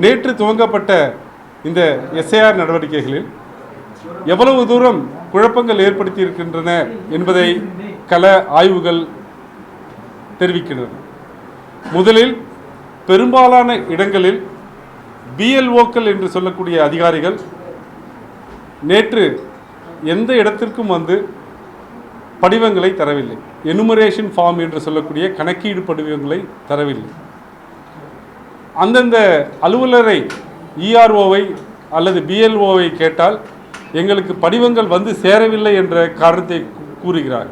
நேற்று துவங்கப்பட்ட இந்த எஸ்ஐஆர் நடவடிக்கைகளில் எவ்வளவு தூரம் குழப்பங்கள் ஏற்படுத்தியிருக்கின்றன என்பதை கல ஆய்வுகள் தெரிவிக்கின்றன. முதலில் பெரும்பாலான இடங்களில் பிஎல்ஓக்கள் என்று சொல்லக்கூடிய அதிகாரிகள் நேற்று எந்த இடத்திற்கும் வந்து படிவங்களை தரவில்லை. எனுமரேஷன் ஃபார்ம் என்று சொல்லக்கூடிய கணக்கீடு படிவங்களை தரவில்லை. அந்தந்த அலுவலரை இஆர்ஓவை அல்லது பிஎல்ஓவை கேட்டால் எங்களுக்கு படிவங்கள் வந்து சேரவில்லை என்ற காரணத்தை கூறுகிறார்.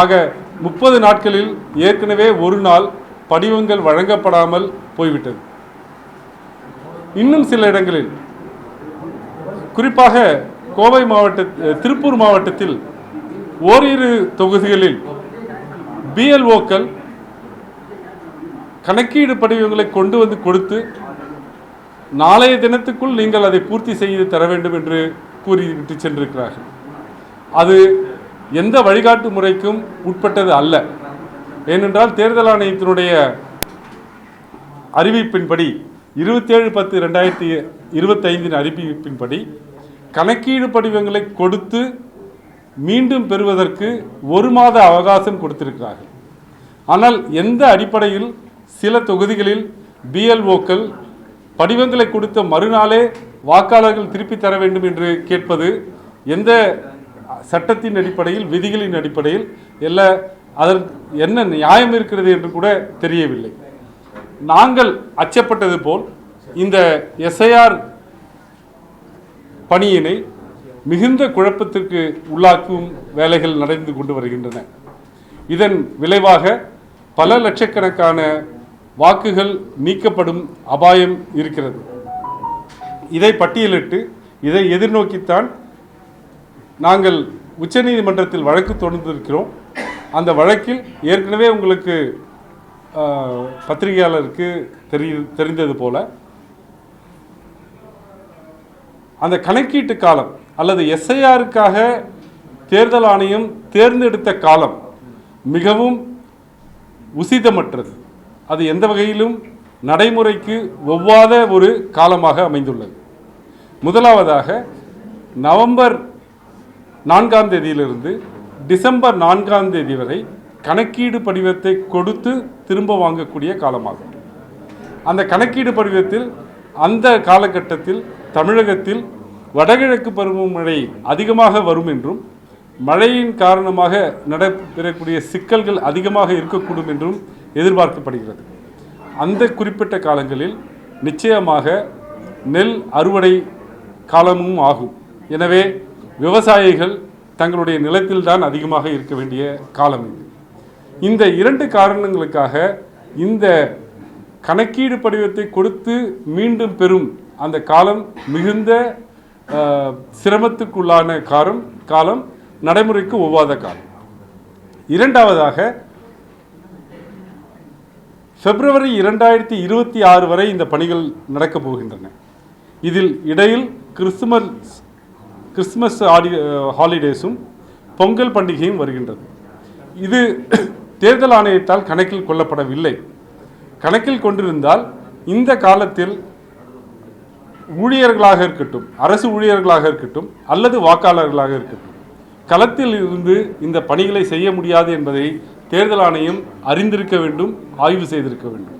ஆக முப்பது நாட்களில் ஏற்கனவே ஒரு நாள் படிவங்கள் வழங்கப்படாமல் போய்விட்டது. இன்னும் சில இடங்களில் குறிப்பாக கோவை மாவட்ட திருப்பூர் மாவட்டத்தில் ஓரிரு தொகுதிகளில் பிஎல்ஓக்கள் கணக்கீடு படிவங்களை கொண்டு வந்து கொடுத்து நாளைய தினத்துக்குள் நீங்கள் அதை பூர்த்தி செய்து தர வேண்டும் என்று கூறிவிட்டு சென்றிருக்கிறார்கள். அது எந்த வழிகாட்டு முறைக்கும் உட்பட்டது அல்ல. ஏனென்றால் தேர்தல் ஆணையத்தினுடைய அறிவிப்பின்படி இருபத்தேழு பத்து ரெண்டாயிரத்தி இருபத்தைந்தின் அறிவிப்பின்படி கணக்கீடு படிவங்களை கொடுத்து மீண்டும் பெறுவதற்கு ஒரு மாத அவகாசம் கொடுத்திருக்கிறார்கள். ஆனால் எந்த அடிப்படையில் சில தொகுதிகளில் பிஎல்ஓக்கள் படிவங்களை கொடுத்த மறுநாளே வாக்காளர்கள் திருப்பி தர வேண்டும் என்று கேட்பது எந்த சட்டத்தின் அடிப்படையில் விதிகளின் அடிப்படையில் எல்லா அதற்கு என்ன நியாயம் இருக்கிறது என்று கூட தெரியவில்லை. நாங்கள் அச்சப்பட்டது போல் இந்த எஸ்ஐஆர் பணியினை மிகுந்த குழப்பத்திற்கு உள்ளாக்கும் வேலைகள் நடந்து கொண்டு வருகின்றன. இதன் விளைவாக பல லட்சக்கணக்கான வாக்குகள் நீக்கப்படும் அபாயம் இருக்கிறது. இதை பட்டியலிட்டு இதை எதிர்நோக்கித்தான் நாங்கள் உச்சநீதிமன்றத்தில் வழக்கு தொடர்ந்திருக்கிறோம் அந்த வழக்கில் ஏற்கனவே உங்களுக்கு பத்திரிகையாளருக்கு தெரி தெரிந்தது போல அந்த கணக்கீட்டு காலம் அல்லது எஸ்ஐஆருக்காக தேர்தல் ஆணையம் தேர்ந்தெடுத்த காலம் மிகவும் உசிதமற்றது. அது எந்த வகையிலும் நடைமுறைக்கு ஒவ்வாத ஒரு காலமாக அமைந்துள்ளது. முதலாவதாக நவம்பர் நான்காம் தேதியிலிருந்து டிசம்பர் நான்காம் தேதி வரை கணக்கீடு படிவத்தை கொடுத்து திரும்ப வாங்கக்கூடிய காலமாகும். அந்த கணக்கீடு படிவத்தில் அந்த காலகட்டத்தில் தமிழகத்தில் வடகிழக்கு பருவமழை அதிகமாக வரும் என்றும் மழையின் காரணமாக நடைபெறக்கூடிய சிக்கல்கள் அதிகமாக இருக்கக்கூடும் என்றும் எதிர்பார்க்கப்படுகிறது. அந்த குறிப்பிட்ட காலங்களில் நிச்சயமாக நெல் அறுவடை காலமும் ஆகும். எனவே விவசாயிகள் தங்களுடைய நிலத்தில்தான் அதிகமாக இருக்க வேண்டிய காலம் இது. இந்த இரண்டு காரணங்களுக்காக இந்த கணக்கீடு படிவத்தை கொடுத்து மீண்டும் பெறும் அந்த காலம் மிகுந்த சிரமத்துக்குள்ளான காலம் காலம் நடைமுறைக்கு ஒவ்வாத காலம். இரண்டாவதாக பிப்ரவரி இரண்டாயிரத்தி இருபத்தி ஆறு வரை இந்த பணிகள் நடக்கப் போகின்றன. இதில் இடையில் கிறிஸ்துமஸ் கிறிஸ்துமஸ் ஆடி ஹாலிடேஸும் பொங்கல் பண்டிகையும் வருகின்றது. இது தேர்தல் ஆணையத்தால் கணக்கில் கொள்ளப்படவில்லை. கணக்கில் கொண்டிருந்தால் இந்த காலத்தில் ஊழியர்களாக இருக்கட்டும் அரசு ஊழியர்களாக இருக்கட்டும் அல்லது வாக்காளர்களாக இருக்கட்டும் களத்தில் இருந்து இந்த பணிகளை செய்ய முடியாது என்பதை தேர்தல் ஆணையம் அறிந்திருக்க வேண்டும் ஆய்வு செய்திருக்க வேண்டும்.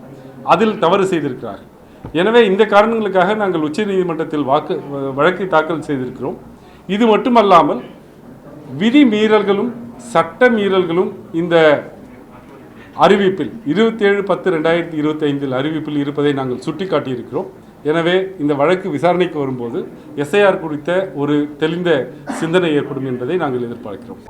அதில் தவறு செய்திருக்கிறார்கள். எனவே இந்த காரணங்களுக்காக நாங்கள் உச்சநீதிமன்றத்தில் வாக்கு வழக்கை தாக்கல் செய்திருக்கிறோம். இது மட்டுமல்லாமல் விதி மீறல்களும் சட்ட மீறல்களும் இந்த அறிவிப்பில் இருபத்தேழு பத்து ரெண்டாயிரத்தி இருபத்தி ஐந்தில் அறிவிப்பில் இருப்பதை நாங்கள் சுட்டிக்காட்டியிருக்கிறோம். எனவே இந்த வழக்கு விசாரணைக்கு வரும்போது எஸ்ஐஆர் குறித்த ஒரு தெளிந்த சிந்தனை ஏற்படும் என்பதை நாங்கள் எதிர்பார்க்கிறோம்.